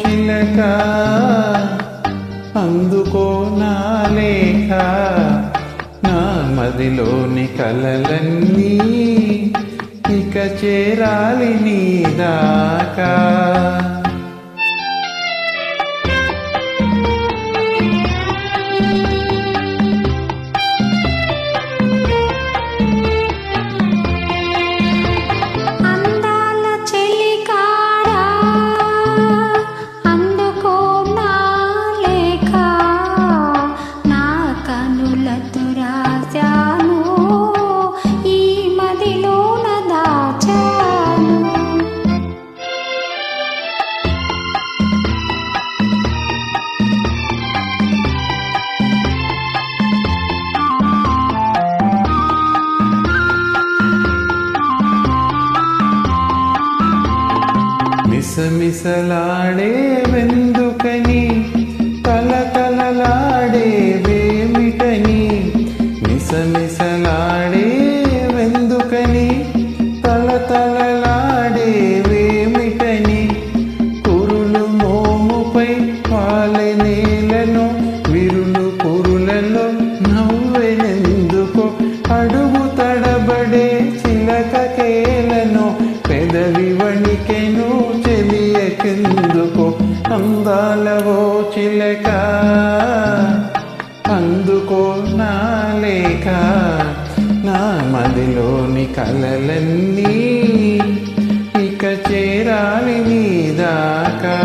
చిలక అందుకో నా లేఖ నా మదిలోని కలలన్నీ ఇక చేరాలి నీ దాకా. మిసమిసలాడే వెందుకని కలకలలాడే వేమిటని మిసమిసలాడే వెందుకని తలతలలాడే వేమిటని కురులు మోముపై పాలనేలను అందుకో నా లేక నా మదిలోని కలలన్నీ ఇక చేరాలి నీ దాకా.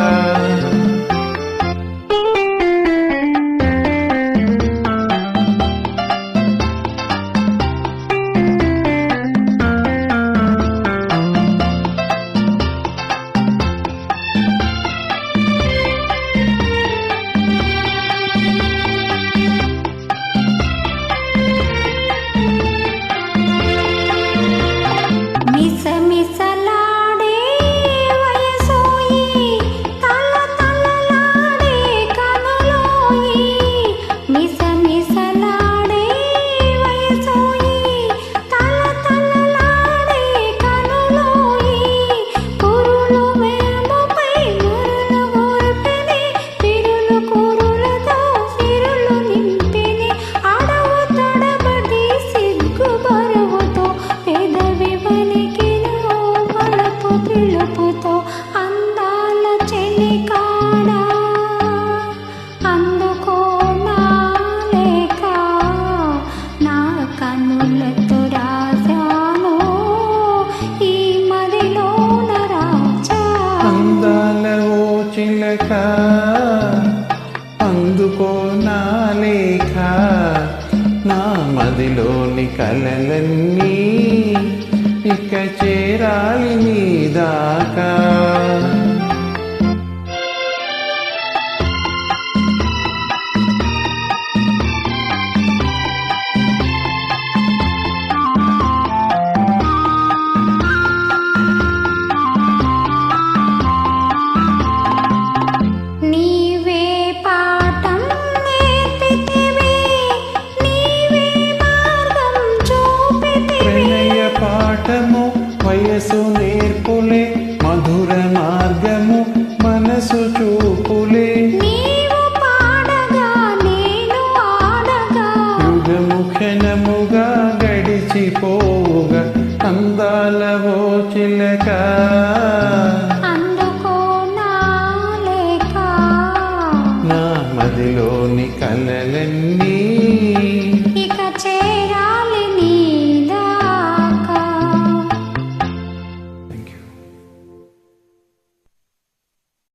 మిసమిసలాడే చిలక అందుకో నా లేఖ నా మదిలోని కలలన్నీ ఇక చేరాలి నీ దాకా. వయసు నేర్పులే మధుర మార్గము మనసు చూపులే. నీవు పాడగా నేను ఆడగా. యుగము క్షణముగా గడిచిపోవుగా అందాల ఓ చిలక.